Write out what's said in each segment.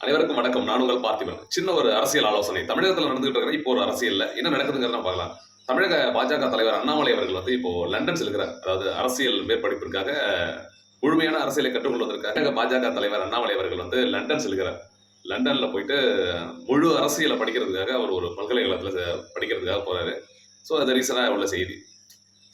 அனைவருக்கும் வணக்கம். நான் உங்கள் பார்த்திபன். சின்ன ஒரு அரசியல் ஆலோசனை. தமிழகத்தில் நடந்துகிட்டு இருக்கிற இப்போ ஒரு அரசியல்ல என்ன நடக்குதுங்கிறத பார்க்கலாம். தமிழக பாஜக தலைவர் அண்ணாமலை அவர்கள் வந்து இப்போ லண்டன் செல்கிறார் அதாவது அரசியல் மேற்படிப்பிற்காக முழுமையான அரசியலை கற்றுக்கொள்வதற்காக பாஜக தலைவர் அண்ணாமலை அவர்கள் வந்து லண்டன் செல்கிறார் லண்டன்ல போயிட்டு முழு அரசியலை படிக்கிறதுக்காக அவர் ஒரு பல்கலைக்கழகத்தில் படிக்கிறதுக்காக போறாரு. ஸோ அது ரீசனாக உள்ள செய்தி.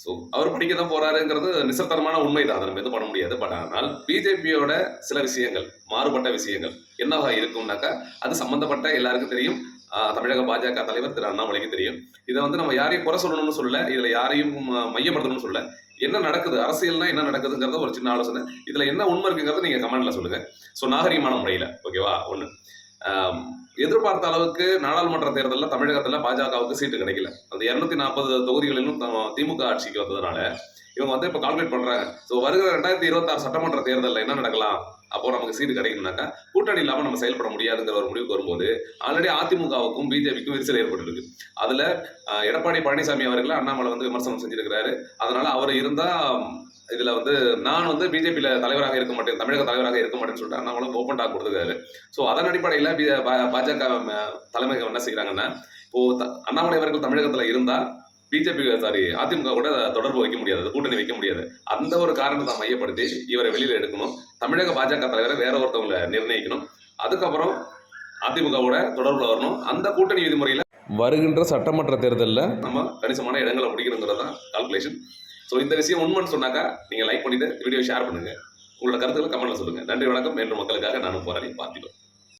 ஸோ அவர் படிக்க தான் போறாருங்கிறது நிசத்தனமான உண்மை தான் அதை நம்ம எதுவும் பண்ண முடியாது. பட் ஆனால் பிஜேபியோட சில விஷயங்கள் மாறுபட்ட விஷயங்கள் என்னவா இருக்கும்னாக்கா அது சம்பந்தப்பட்ட எல்லாருக்கும் தெரியும். ஆஹ் தமிழக பாஜக தலைவர் திரு அண்ணாமலைக்கு தெரியும். இதை வந்து நம்ம யாரையும் குறை சொல்லணும்னு சொல்ல இதுல யாரையும் ம- மையப்படுத்தணும்னு சொல்ல என்ன நடக்குது? அரசியல்னா என்ன நடக்குதுங்கிறத ஒரு சின்ன ஆலோசனை. இதுல என்ன உண்மை இருக்குங்கிறத நீங்க கமெண்ட்ல சொல்லுங்க. ஸோ நாகரிகமான முறையில ஓகேவா ஒண்ணு. எதிர்பார்த்த அளவுக்கு நாடாளுமன்ற தேர்தலில் தமிழகத்தில் பாஜகவுக்கு சீட்டு கிடைக்கல. அந்த இரநூத்தி நாற்பது தொகுதிகளிலும் திமுக ஆட்சிக்கு வந்ததுனால இவங்க வந்து இப்போ கால்குலேட் பண்ணுறாங்க ஸோ வருகிற ரெண்டாயிரத்தி இருபத்தாறு சட்டமன்ற தேர்தலில் என்ன நடக்கலாம்? அப்போ நமக்கு சீட்டு கிடைக்கணும்னாக்கா கூட்டணி இல்லாமல் நம்ம செயல்பட முடியாதுங்கிற ஒரு முடிவுக்கு வரும்போது ஆல்ரெடி அதிமுகவுக்கும் பிஜேபிக்கும் விரிசல் ஏற்பட்டிருக்கு. அதில் எடப்பாடி பழனிசாமி அவர்களை அண்ணாமலை வந்து விமர்சனம் செஞ்சிருக்கிறாரு. அதனால அவர் இருந்தால் இதுல வந்து நான் வந்து பிஜேபியில தலைவராக இருக்க மாட்டேன் தமிழக தலைவராக இருக்க மாட்டேன்னு சொல்லிட்டு அண்ணாமலை ஓப்பன் டாக் கொடுத்துருக்காரு. ஸோ அதன் அடிப்படையில் பாஜக தலைமை என்ன செய்கிறாங்கன்னா இப்போ அண்ணாமலை அவர்கள் தமிழகத்துல இருந்தா பிஜேபி சாரி அதிமுக கூட தொடர்பு வைக்க முடியாது கூட்டணி வைக்க முடியாது. அந்த ஒரு காரணத்தை மையப்படுத்தி இவரை வெளியில எடுக்கணும். தமிழக பாஜக தலைவரை வேற ஒருத்தவங்களை நிர்ணயிக்கணும். அதுக்கப்புறம் அதிமுகவோட தொடர்புல வரணும். அந்த கூட்டணி விதிமுறையில வருகின்ற சட்டமன்ற தேர்தலில் நம்ம கணிசமான இடங்களை பிடிக்கணுங்கிறது தான் கால்குலேஷன் ஸோ இந்த விஷயம் உண்மைன்னு சொன்னாக்கா நீங்கள் லைக் பண்ணிவிட்டு வீடியோ ஷேர் பண்ணுங்கள் உங்களோட கருத்துக்களை கமெண்ட்டில் சொல்லுங்கள் நன்றி வணக்கம். என்று மக்களுக்காக நானும் போராடி பார்த்திபன்